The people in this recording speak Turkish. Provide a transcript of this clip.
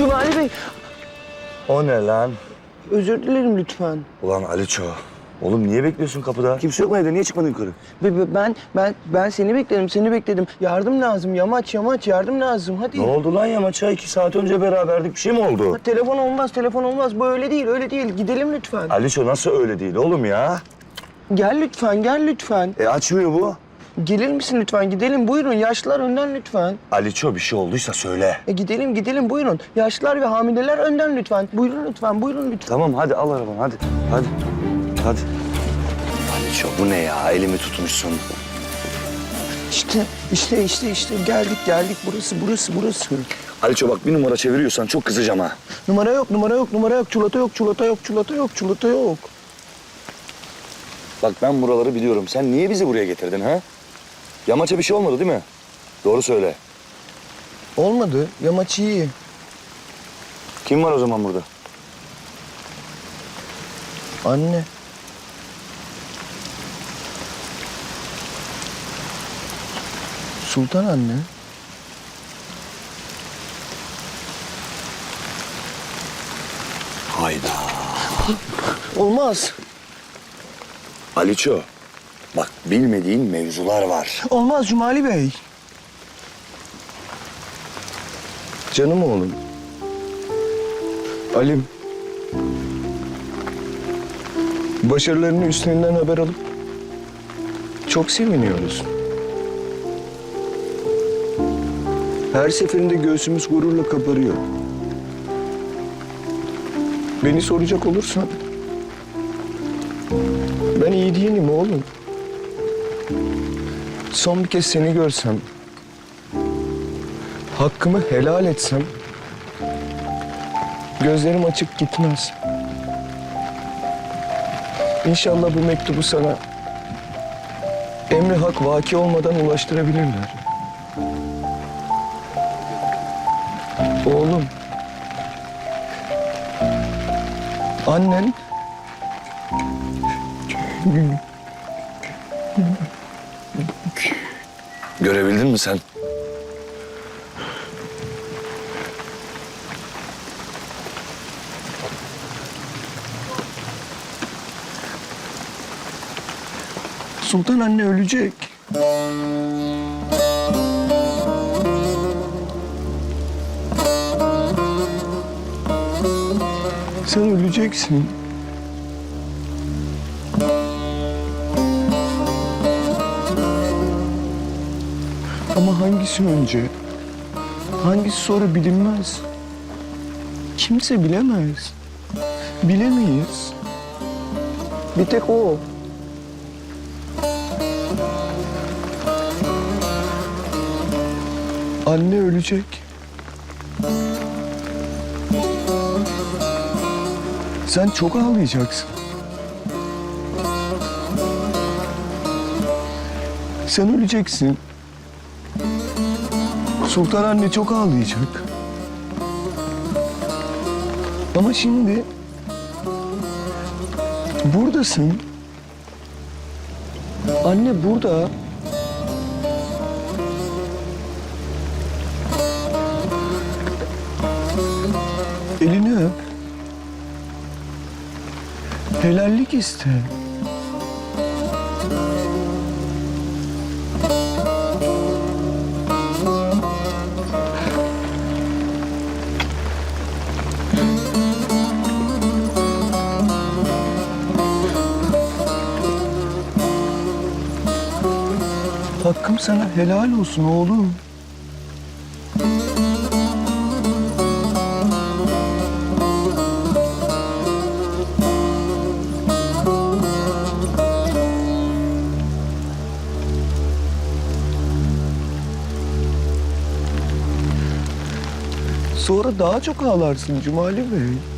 Cumali Bey, O ne lan? özür dilerim lütfen. Ulan Aliço. Oğlum niye bekliyorsun kapıda? Kimse yok mu evde? Niye çıkmadın yukarı? Be- be- Ben ben ben seni bekledim, seni bekledim. Yardım lazım, yamaç yamaç yardım lazım. Hadi. Ne oldu lan yamaça? İki saat önce beraberdik. Bir şey mi oldu? Ha, Telefon olmaz, telefon olmaz. Bu öyle değil, öyle değil. Gidelim lütfen. Aliço nasıl öyle değil oğlum ya? Gel lütfen, gel lütfen. E açmıyor bu. Gelir misin lütfen? Gidelim buyurun. Yaşlılar önden lütfen. Aliço bir şey olduysa söyle. E gidelim gidelim buyurun. Yaşlılar ve hamileler önden lütfen. Buyurun lütfen, buyurun lütfen. Tamam hadi al arabanı hadi. Hadi. Hadi. Aliço bu ne ya? Elimi tutmuşsun. İşte, işte, işte, işte. Geldik, geldik. Burası, burası, burası. Aliço bak bir numara çeviriyorsan çok kızacağım ha. Numara yok, numara yok, numara yok. Çulata yok, çulata yok, çulata yok, çulata yok. Bak ben buraları biliyorum. Sen niye bizi buraya getirdin ha? Yamaça bir şey olmadı değil mi? Doğru söyle. Olmadı. Yamaç iyi. Kim var o zaman burada? Anne. Sultan anne. Hayda. Olmaz. Aliço. Bak bilmediğin mevzular var. Olmaz Cumali Bey. Canım oğlum. Alim. Başarılarının üstlerinden haber alıp çok seviniyoruz. Her seferinde göğsümüz gururla kabarıyor. Beni soracak olursan ben iyi değilim oğlum. Son bir kez seni görsem, hakkımı helal etsem, gözlerim açık gitmez. İnşallah bu mektubu sana emri hak vaki olmadan ulaştırabilirler. Oğlum, annen Görebildin mi sen? Sultan anne ölecek. Sen öleceksin. Ama hangisi önce? Hangisi sonra bilinmez. Kimse bilemez. Bilemeyiz. Bir tek o. Anne ölecek. Sen çok ağlayacaksın. Sen öleceksin. Sultan anne çok ağlayacak. Ama şimdi buradasın. Anne burada. Elini öp. Helallik iste. Hakkım sana helal olsun oğlum. Sonra daha çok ağlarsın Cumali Bey.